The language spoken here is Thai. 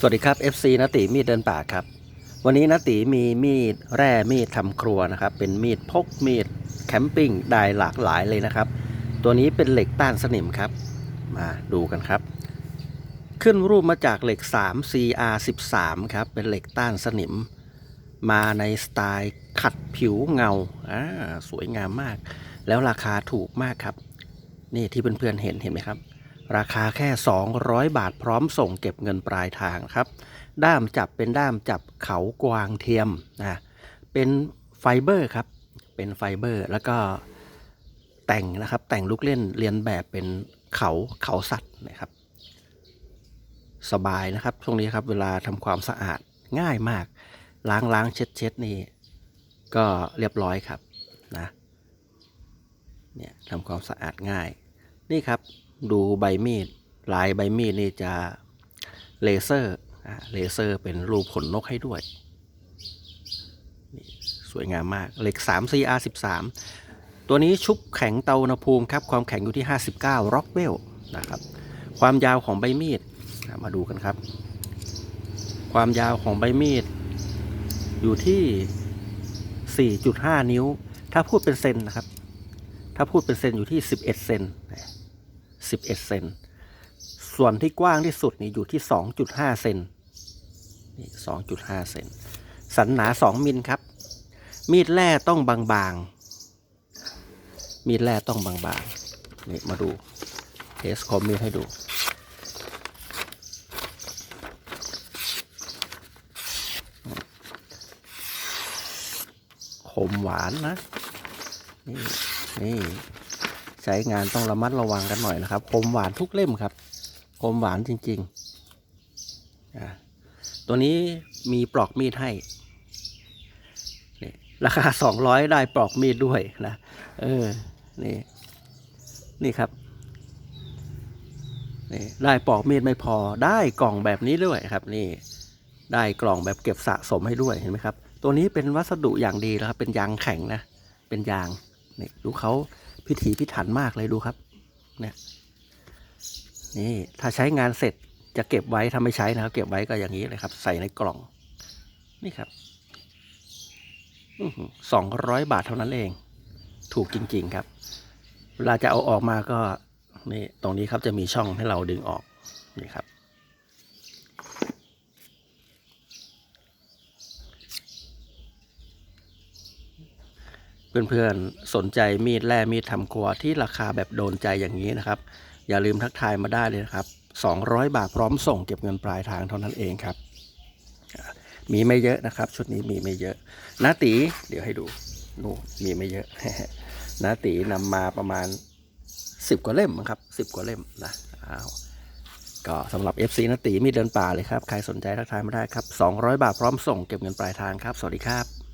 สวัสดีครับ FC นติมีดเดินป่าครับ วันนี้นติมีมีดแร่มีดทำครัวนะครับ เป็นมีดพกมีดแคมปิ้งได้หลากหลายเลยนะครับ ตัวนี้เป็นเหล็กต้านสนิมครับ มาดูกันครับ ขึ้นรูปมาจากเหล็ก 3 CR 13 ครับ เป็นเหล็กต้านสนิม มาในสไตล์ขัดผิวเงาอ่าสวยงามมาก แล้วราคาถูกมากครับ นี่ที่เพื่อนๆเห็นเห็นไหมครับ ราคาแค่ 200 บาทพร้อมส่งเก็บเงินปลายทางครับ ด้ามจับเป็นด้ามจับเขากวางเทียมนะเป็นไฟเบอร์ครับ เป็นไฟเบอร์แล้วก็แต่งนะครับแต่งลูกเล่นเรียนแบบเป็นเขาเขาสัตว์นะครับ สบายนะครับช่วงนี้ครับเวลาทำความสะอาดง่ายมาก ล้างล้างเช็ดเช็ดนี่ก็เรียบร้อยครับนะเนี่ยทำความสะอาดง่ายนี่ครับ ดูใบมีดลายใบมีดนี่จะเลเซอร์เลเซอร์เป็นรูปขนนกให้ด้วย สวยงามมากเหล็ก 3 CR 13ตัวนี้ชุบแข็งเตาอุณหภูมิครับ ความแข็งอยู่ที่ 59 ร็อกเวลนะครับ ความยาวของใบมีดมาดูกันครับ ความยาวของใบมีด อยู่ที่ 4.5 นิ้ว ถ้าพูดเป็นเซนนะครับ ถ้าพูดเป็นเซนอยู่ที่ 11 เซน 11 เซน ส่วนที่กว้างที่สุดนี่อยู่ที่ 2.5 เซนนี่2.5 เซน สันหนา 2 มิลครับ มีดแร่ต้องบางๆ มีดแร่ต้องบางๆ นี่มาดูเทสคอมมีดให้ดูขมหวานนะ นี่นี่ ช้งานต้องระมัดระวังกันหน่อยนะครับ คมหวานทุกเล่มครับ คมหวานจริงๆ ตัวนี้มีปลอกมีดให้นี่ราคาสองร้อยได้ปลอกมีดด้วยนะ เออ นี่ นี่ครับ นี่ได้ปลอกมีดไม่พอ ได้กล่องแบบนี้ด้วยครับ นี่ ได้กล่องแบบเก็บสะสมให้ด้วยเห็นไหมครับ ตัวนี้เป็นวัสดุอย่างดีแล้วครับ เป็นยางแข็งนะ เป็นยาง นี่ดูเขา พิถีพิถันมากเลยดูครับ เนี่ย นี่ถ้าใช้งานเสร็จจะเก็บไว้ถ้าไม่ใช้นะครับ เก็บไว้ก็อย่างนี้เลยครับ ใส่ในกล่อง นี่ครับสองร้อยบาทเท่านั้นเอง ถูกจริง ๆครับ เวลาจะเอาออกมาก็นี่ตรงนี้ครับจะมีช่องให้เราดึงออกนี่ครับ เพื่อนๆสนใจมีดแร่มีดทำครัวที่ราคาแบบโดนใจอย่างนี้นะครับ อย่าลืมทักทายมาได้เลยนะครับ 200 บาทพร้อมส่งเก็บเงินปลายทางเท่านั้นเองครับ มีไม่เยอะนะครับ ชุดนี้มีไม่เยอะนาตีเดี๋ยวให้ดูนู่นมีไม่เยอะนาตีนำมาประมาณ 10 กว่าเล่มครับ 10 กว่าเล่มนะอ้าวก็สำหรับ FC นาตีมีเดินป่าเลยครับ ใครสนใจทักทายมาได้ครับ 200 บาทพร้อมส่งเก็บเงินปลายทางครับ สวัสดีครับ